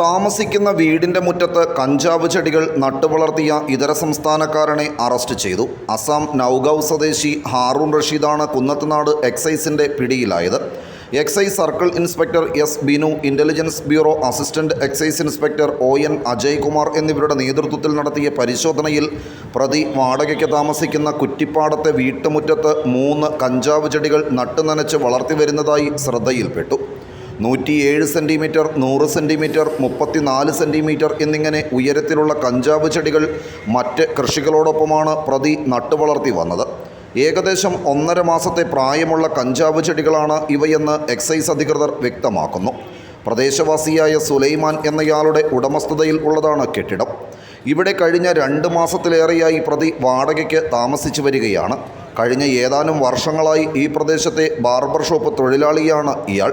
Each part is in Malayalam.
താമസിക്കുന്ന വീടിന്റെ മുറ്റത്ത് കഞ്ചാവ് ചെടികൾ നട്ടുവളർത്തിയ ഇതര സംസ്ഥാനക്കാരനെ അറസ്റ്റ് ചെയ്തു. അസം നൌഗാവ് സ്വദേശി ഹാറൂൺ റഷീദാണ് കുന്നത്തുനാട് എക്സൈസിന്റെ പിടിയിലായത്. Excise circle inspector S Binu intelligence bureau assistant excise inspector O N Ajaykumar എന്നിവരുടെ നേതൃത്വത്തിൽ നടത്തിയ പരിശോധനയിൽ പ്രതി വാടകയ്ക്ക് താമസിക്കുന്ന കുറ്റിപ്പാടത്തെ വീട്ടുമുറ്റത്ത് മൂന്ന് കഞ്ചാവ് ചെടികൾ നട്ടുനനച്ച് വളർത്തി വരുന്നതായി ശ്രദ്ധയിൽപ്പെട്ടു. നൂറ്റിയേഴ് സെന്റിമീറ്റർ നൂറ് സെന്റിമീറ്റർ മുപ്പത്തിനാല് സെന്റിമീറ്റർ എന്നിങ്ങനെ ഉയരത്തിലുള്ള കഞ്ചാവ് ചെടികൾ മറ്റ് കൃഷികളോടൊപ്പമാണ് പ്രതി നട്ടുവളർത്തി വന്നത്. ഏകദേശം ഒന്നര മാസത്തെ പ്രായമുള്ള കഞ്ചാവ് ചെടികളാണ് ഇവയെന്ന് എക്സൈസ് അധികൃതർ വ്യക്തമാക്കുന്നു. പ്രദേശവാസിയായ സുലൈമാൻ എന്നയാളുടെ ഉടമസ്ഥതയിൽ ഉള്ളതാണ് കെട്ടിടം. ഇവിടെ കഴിഞ്ഞ രണ്ട് മാസത്തിലേറെയായി പ്രതി വാടകയ്ക്ക് താമസിച്ചു വരികയാണ്. കഴിഞ്ഞ ഏതാനും വർഷങ്ങളായി ഈ പ്രദേശത്തെ ബാർബർ ഷോപ്പ് തൊഴിലാളിയാണ് ഇയാൾ.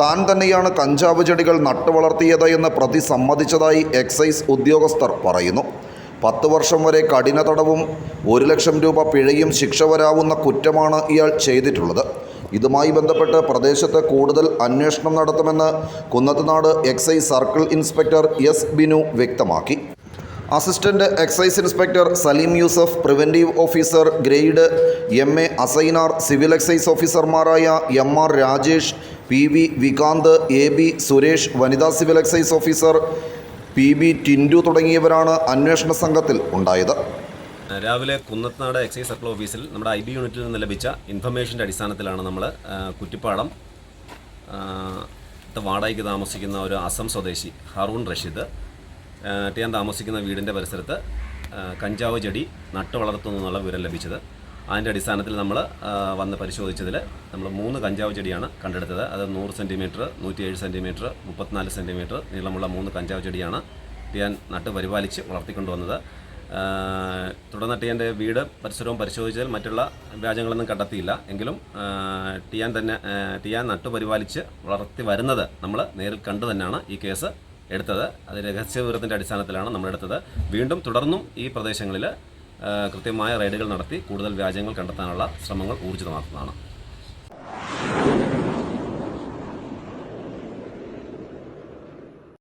താൻ തന്നെയാണ് കഞ്ചാവ് ചെടികൾ നട്ടുവളർത്തിയത് എന്ന് പ്രതി സമ്മതിച്ചതായി എക്സൈസ് ഉദ്യോഗസ്ഥർ പറയുന്നു. പത്ത് വർഷം വരെ കഠിന തടവും ഒരു ലക്ഷം രൂപ പിഴയും ശിക്ഷ വരാവുന്ന കുറ്റമാണ് ഇയാൾ ചെയ്തിട്ടുള്ളത്. ഇതുമായി ബന്ധപ്പെട്ട് പ്രദേശത്ത് കൂടുതൽ അന്വേഷണം നടത്തുമെന്ന് Kunnathunad excise circle inspector S Binu വ്യക്തമാക്കി. Assistant excise inspector Saleem Yusuf preventive officer grade M A Asainar civil excise ഓഫീസർമാരായ M R Rajesh P V Vikanth A B Suresh വനിതാ civil excise officer P B Tindu തുടങ്ങിയവരാണ് അന്വേഷണ സംഘത്തിൽ ഉണ്ടായത്. രാവിലെ കുന്നത്തനാട് എക്സൈസ് സർക്കിൾ ഓഫീസിൽ നമ്മുടെ ഐ ബി യൂണിറ്റിൽ നിന്ന് ലഭിച്ച ഇൻഫർമേഷന്റെ അടിസ്ഥാനത്തിലാണ് നമ്മൾ കുറ്റിപ്പാടം വാടകയ്ക്ക് താമസിക്കുന്ന ഒരു അസം സ്വദേശി ഹറൂൺ റഷീദ് ടിയാൻ താമസിക്കുന്ന വീടിന്റെ പരിസരത്ത് കഞ്ചാവ് ചെടി നട്ടു വളർത്തുന്നു എന്നുള്ള വിവരം ലഭിച്ചത്. അതിന്റെ അടിസ്ഥാനത്തിൽ നമ്മൾ വന്ന് പരിശോധിച്ചതിൽ നമ്മൾ മൂന്ന് കഞ്ചാവ് ചെടിയാണ് കണ്ടെടുത്തത്. അത് നൂറ് സെന്റിമീറ്റർ നൂറ്റിയേഴ് സെന്റിമീറ്റർ മുപ്പത്തിനാല് സെന്റിമീറ്റർ നീളമുള്ള മൂന്ന് കഞ്ചാവ് ചെടിയാണ് ടിയാൻ നട്ട് പരിപാലിച്ച് വളർത്തിക്കൊണ്ടുവന്നത്. തുടർന്ന് ടിയാന്റെ വീട് പരിസരവും പരിശോധിച്ചാൽ മറ്റുള്ള വ്യാജങ്ങളൊന്നും കണ്ടെത്തിയില്ല. എങ്കിലും ടിയാൻ തന്നെ ടിയാൻ നട്ട് പരിപാലിച്ച് വളർത്തി വരുന്നത് നമ്മൾ നേരിൽ കണ്ടു തന്നെയാണ് ഈ കേസ് എടുത്തത്. അത് രഹസ്യവിവരത്തിന്റെ അടിസ്ഥാനത്തിലാണ് നമ്മളെടുത്തത്. വീണ്ടും തുടർന്നും ഈ പ്രദേശങ്ങളിൽ കൃത്യമായ റെയ്ഡുകൾ നടത്തി കൂടുതൽ വ്യാജങ്ങൾ കണ്ടെത്താനുള്ള ശ്രമങ്ങൾ ഊർജിതമാക്കുന്നതാണ്.